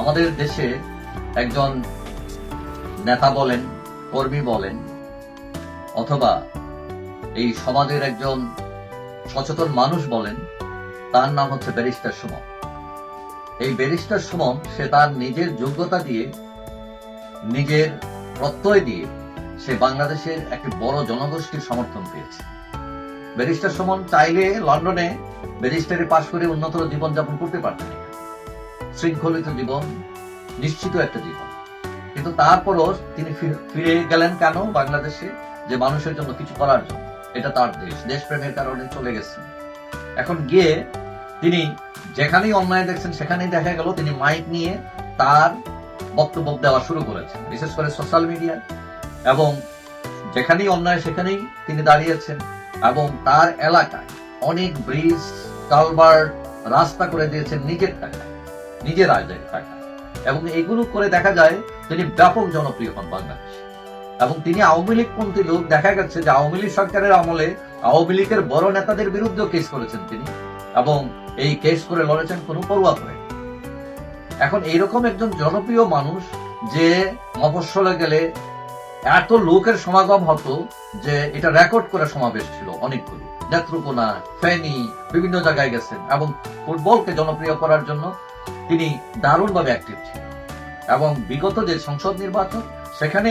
আমাদের দেশে একজন নেতা বলেন, কর্মী বলেন, অথবা এই সমাজের একজন সচেতন মানুষ বলেন, তার নাম হচ্ছে ব্যারিস্টার সুমন। এই ব্যারিস্টার সুমন, সে তার নিজের যোগ্যতা দিয়ে, নিজের প্রত্যয় দিয়ে, সে বাংলাদেশের একটি বড় জনগোষ্ঠীর সমর্থন পেয়েছে। ব্যারিস্টার সুমন চাইলে লন্ডনে ব্যারিস্টারি পাশ করে উন্নতর জীবনযাপন করতে পারতেন। শৃঙ্খলিত জীবন, নিশ্চিত একটা জীবন। কিন্তু তারপরও তিনি ফিরে গেলেন কেন বাংলাদেশে? যে মানুষের জন্য কিছু করার জন্য। এটা তার দেশ, দেশপ্রেমের কারণে চলে গেছেন এখন গিয়ে তিনি যেখানেই অন্যায় দেখছেন, সেখানেই দেখা গেল তিনি মাইক নিয়ে তার বক্তব্য দেওয়া শুরু করেছেন। বিশেষ করে সোশ্যাল মিডিয়া এবং যেখানেই অন্যায়, সেখানেই তিনি দাঁড়িয়েছেন। এবং তার এলাকায় অনেক ব্রিজ, কালভার্ট রাস্তা করে দিয়েছেন নিজের টাকা নিজের আয়ের টাকা এবং এগুলো করে দেখা যায় তিনি ব্যাপক জনপ্রিয় হন বাংলাদেশে। এবং তিনি আওয়ামী লীগ পন্থী লোক, দেখা গেছে যে আওয়ামী লীগ সরকারের আমলে আওয়ামী লীগের বড় নেতাদের বিরুদ্ধে কেস করেছেন তিনি এবং এই কেস করে লড়েছেন কোনো পড়ুয়া করে এখন এইরকম একজন জনপ্রিয় মানুষ যে মফস্বলে গেলে এত লোকের সমাগম হতো যে এটা রেকর্ড করে সমাবেশ ছিল অনেকগুলো। নেত্রকোনা, ফেনী, বিভিন্ন জায়গায় গেছেন এবং ফুটবলকে জনপ্রিয় করার জন্য তিনি দারুণভাবে অ্যাক্টিভ ছিলেন। এবং বিগত যে সংসদ নির্বাচন, সেখানে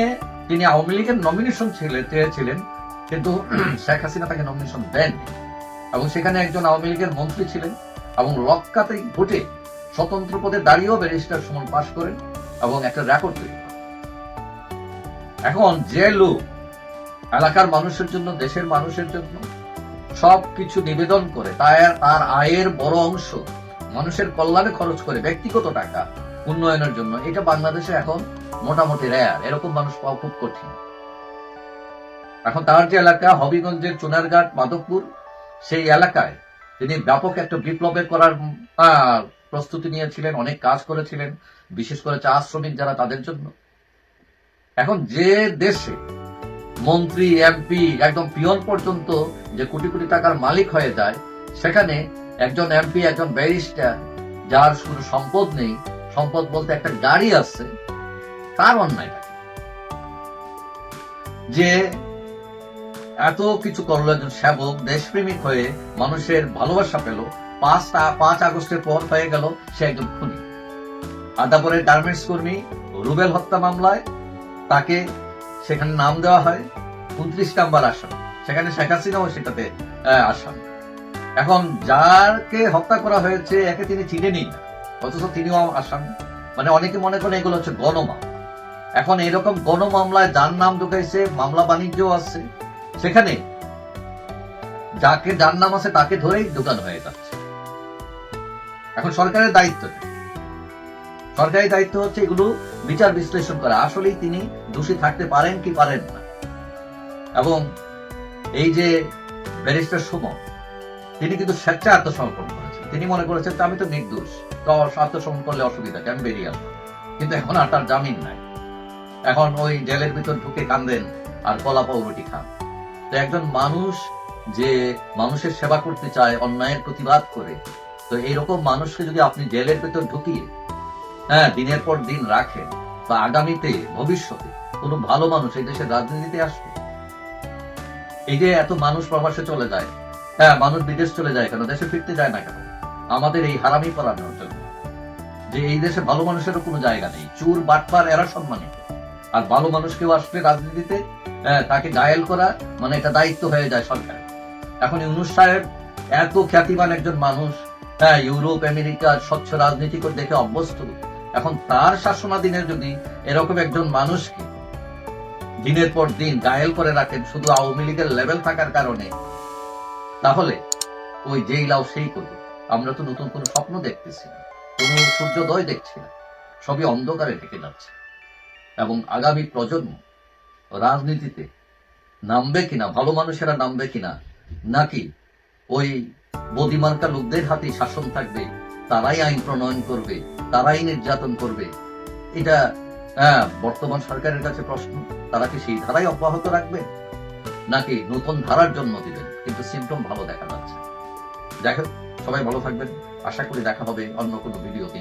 তিনি আওয়ামী লীগের নমিনেশন ছিলেন চেয়েছিলেন, কিন্তু শেখ হাসিনা তাকে নমিনেশন দেন এবং সেখানে একজন আওয়ামী লীগের মন্ত্রী ছিলেন এবং লক্কাতে ভোটে স্বতন্ত্র পদে দাঁড়িয়েও ব্যারিস্টার সুমন পাশ করেন এবং একটা রেকর্ড তৈরি এখন যে লোক এলাকার মানুষের জন্য, দেশের মানুষের জন্য সব কিছু নিবেদন করে তার আয়ের বড় অংশ মানুষের কল্যাণে খরচ করে ব্যক্তিগত টাকা উন্নয়নের জন্য এটা বাংলাদেশে এখন মোটামুটি রেয়ার এরকম মানুষ পাওয়া খুব কঠিন। এখন তার যে এলাকা, হবিগঞ্জের চুনারঘাট, মাধবপুর, সেই এলাকায় তিনি ব্যাপক একটা বিপ্লবের করার প্রস্তুতি নিয়েছিলেন, অনেক কাজ করেছিলেন, বিশেষ করে চা শ্রমিক যারা তাদের জন্য। এখন যে দেশে মন্ত্রী, এমপি, একদম পিয়ন পর্যন্ত যে কোটি কোটি টাকার মালিক হয়ে যায়, সেখানে একজন এমপি একজন ব্যারিস্টার যার কোনো সম্পদ নেই, সম্পদ বলতে একটা গাড়ি আছে, তার অন্যায় যে এত কিছু করল একজন সেবক, দেশপ্রেমিক হয়ে মানুষের ভালোবাসা পেল পাঁচটা পাঁচ আগস্টের পর হয়ে গেল সে একজন খুনি। আদাবরের গার্মেন্টস কর্মী রুবেল হত্যা মামলায় তাকে সেখানে নাম দেওয়া হয়, উনত্রিশ নাম্বার আসাম সেখানে শেখ হাসিনাও সেটাতে আসাম এখন যারকে হত্যা করা হয়েছে, একে তিনি চিনেনই না। অথচ তিনিও আসাম। মানে অনেকে মনে করেন এগুলো হচ্ছে গণমামলা। এখন এরকম গণমামলায় যার নাম ঢুকাইছে, মামলা বাণিজ্য আছে। সেখানে যাকে যার নাম আছে তাকে ধরেই দোকান হয়ে যাচ্ছে। এখন সরকারের দায়িত্ব? সরকারি দায়িত্ব হচ্ছে এগুলো বিচার বিশ্লেষণ করা। আসলেই তিনি দোষী থাকতে পারেন কি পারেন না। এবং এই যে ব্যারিস্টার সুমন তিনি কিন্তু স্বেচ্ছা আত্মসমর্পণ করেছেন তিনি মনে করেছেন আমি তো নির্দোষ, তো আত্মসমর্পণ করলে অসুবিধা কি? আমি বেরিয়ে আসব। কিন্তু এখন আর তার জামিন নাই। এখন ওই জেলের ভিতর ঢুকে কান্দেন আর কলা পাউরুটি খান। তো একজন মানুষ যে মানুষের সেবা করতে চায়, অন্যায়ের প্রতিবাদ করে, তো এইরকম মানুষকে যদি আপনি জেলের ভিতর ঢুকিয়ে হ্যাঁ দিনের পর দিন রাখেন, বা আগামীতে, ভবিষ্যতে কোনো ভালো মানুষ এই দেশের রাজনীতিতে আসবে? এই যে এত মানুষ প্রবাসে চলে যায় হ্যাঁ মানুষ বিদেশ চলে যায় কেন? দেশে ফিরতে যায় না কেন? আমাদের এই হারামি পড়ানোর জন্য। যে এই দেশে ভালো মানুষেরও কোনো জায়গা নেই। চুর বাটপার এরা সম্মানিত। আর ভালো মানুষ কেউ আসলে রাজনীতিতে হ্যাঁ, তাকে গায়েল করা মানে এটা দায়িত্ব হয়ে যায় সরকার। এখন ইউনুস সাহেব এত খ্যাতিমান একজন মানুষ। হ্যাঁ ইউরোপ আমেরিকা স্বচ্ছ রাজনীতি করে দেখে অভ্যস্ত। এখন তার শাসনাধীনে যদি এরকম একজন মানুষকে দিনের পর দিন গায়েল করে রাখেন শুধু আওয়ামী লীগের লেভেল থাকার কারণে তাহলে ওই যেই লাও সেই করবে আমরা তো নতুন কোনো স্বপ্ন দেখতেছি না। কোনো সূর্যোদয় দেখছি না। সবই অন্ধকারে ঢেকে যাচ্ছে। এবং আগামী প্রজন্ম রাজনীতিতে নামবে কিনা, ভালো মানুষেরা নামবে কিনা, নাকি ওই বদিমার্কা লোকদের হাতেই শাসন থাকবে, তারাই আইন প্রণয়ন করবে, তারাই নির্যাতন করবে, এটা হ্যাঁ বর্তমান সরকারের কাছে প্রশ্ন। তারা কি সেই ধারাই অব্যাহত রাখবে? নাকি নতুন ধারার জন্ম দিবেন? কিন্তু সিমটম ভালো দেখা যাচ্ছে। দেখো সবাই ভালো থাকবেন। আশা করি দেখা হবে অন্য কোনো ভিডিওতে